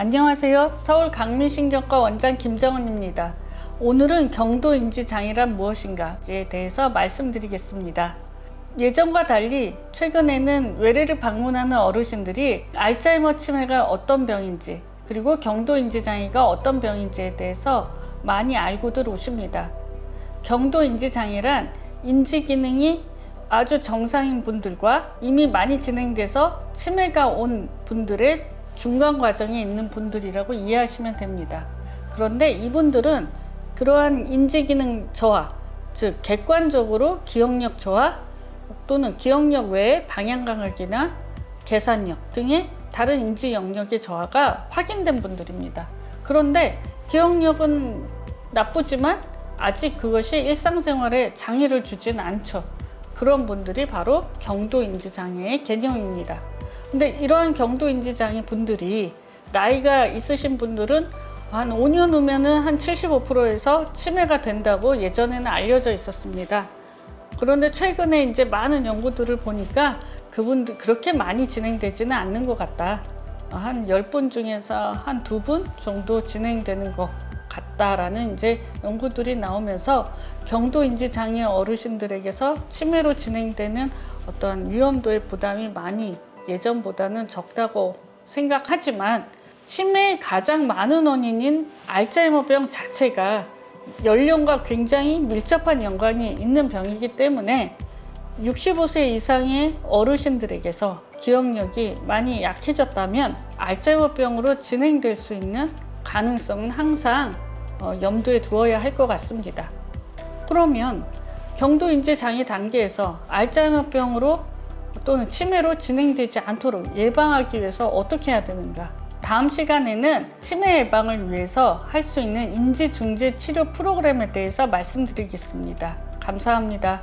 안녕하세요. 서울 강민신경과 원장 김정은입니다. 오늘은 경도인지 장애란 무엇인가에 대해서 말씀드리겠습니다. 예전과 달리 최근에는 외래를 방문하는 어르신들이 알츠하이머 치매가 어떤 병인지 그리고 경도인지 장애가 어떤 병인지에 대해서 많이 알고들 오십니다. 경도인지 장애란 인지 기능이 아주 정상인 분들과 이미 많이 진행돼서 치매가 온 분들의 중간 과정에 있는 분들이라고 이해하시면 됩니다. 그런데 이분들은 그러한 인지 기능 저하, 즉 객관적으로 기억력 저하 또는 기억력 외에 방향 감각이나 계산력 등의 다른 인지 영역의 저하가 확인된 분들입니다. 그런데 기억력은 나쁘지만 아직 그것이 일상생활에 장애를 주진 않죠. 그런 분들이 바로 경도인지 장애의 개념입니다. 근데 이러한 경도 인지 장애 분들이 나이가 있으신 분들은 한 5년 후면은 한 75%에서 치매가 된다고 예전에는 알려져 있었습니다. 그런데 최근에 이제 많은 연구들을 보니까 그분들 그렇게 많이 진행되지는 않는 것 같다. 한 10분 중에서 한 두 분 정도 진행되는 것 같다라는 이제 연구들이 나오면서 경도인지 장애 어르신들에게서 치매로 진행되는 어떠한 위험도의 부담이 많이 예전보다는 적다고 생각하지만 치매의 가장 많은 원인인 알츠하이머병 자체가 연령과 굉장히 밀접한 연관이 있는 병이기 때문에 65세 이상의 어르신들에게서 기억력이 많이 약해졌다면 알츠하이머병으로 진행될 수 있는 가능성은 항상 어, 염두에 두어야 할 것 같습니다. 그러면 경도인지 장애 단계에서 알츠하이머병으로 또는 치매로 진행되지 않도록 예방하기 위해서 어떻게 해야 되는가? 다음 시간에는 치매 예방을 위해서 할 수 있는 인지 중재 치료 프로그램에 대해서 말씀드리겠습니다. 감사합니다.